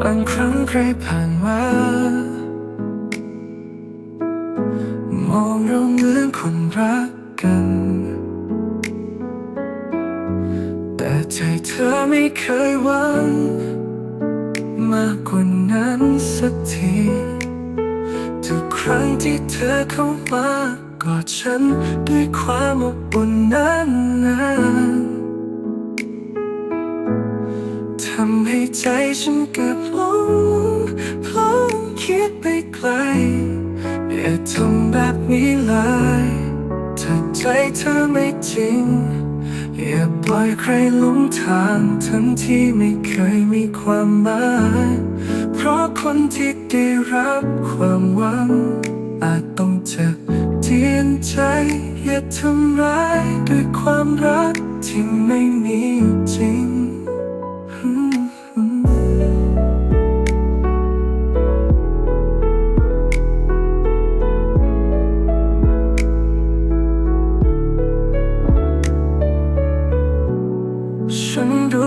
บางครั้งใครผ่านมามองเราเหมือนคนรักกัน แต่ใจเธอไม่เคยหวังมากกว่านั้นสักทีทุกครั้งที่เธอเข้ามากอดฉันด้วยความอบอุ่นนั้น ทำให้ใจฉันเกือบหลงพราะคิดไปไกลอย่าทำแบบนี้เลยถ้าใจเธอไม่จริง อย่าปล่อยใครหลงทางทั้งที่ไม่เคยมีความหมายเพราะคนที่ได้รับความหวัง อาจต้องเจ็บเจียนใจอย่าทำร้ายด้วยความรักที่ไม่มีจริง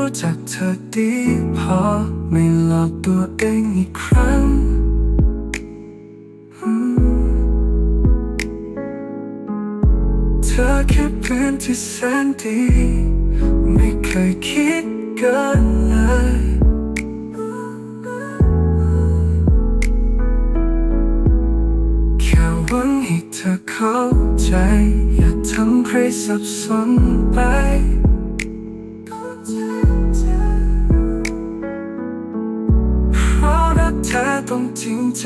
รู้จักเธอดีพอไม่หลอกตัวเองอีกครั้ง เธอแค่เพื่อนที่แสนดี ไม่เคยคิดเกินเลยแค่หวังให้เธอเข้าใจ อย่าทำให้สับสนไป ต้องจริงใจ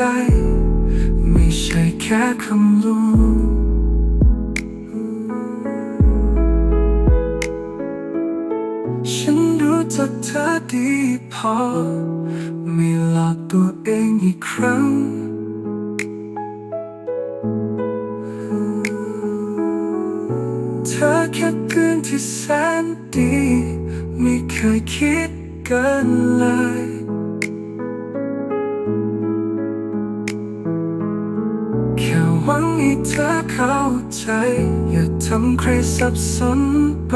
ไม่ใช่แค่คำรู้ฉันรู้จักเธอดีพอ ไม่หลอกตัวเองอีกครั้งเธอแค่เพื่อนที่แสนดี ไม่เคยคิดกินเลย ให้เธอเข้าใจ อย่าทำใครสับสนไป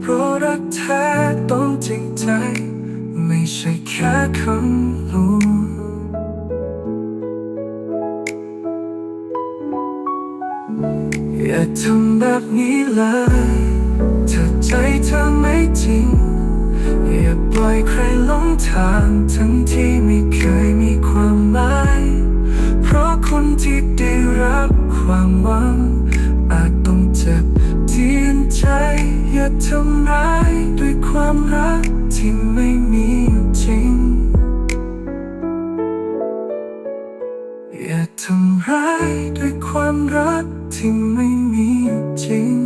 เพราะรักแท้ต้องจริงใจ ไม่ใช่แค่คำรู้อย่าทำแบบนี้เลยถ้าใจเธอไม่จริง อย่าปล่อยใครหลงทางทั้งที่ไม่เคย อย่าทำร้ายด้วยความรักที่ไม่มีจริง อย่าทำร้ายด้วยความรักที่ไม่มีจริง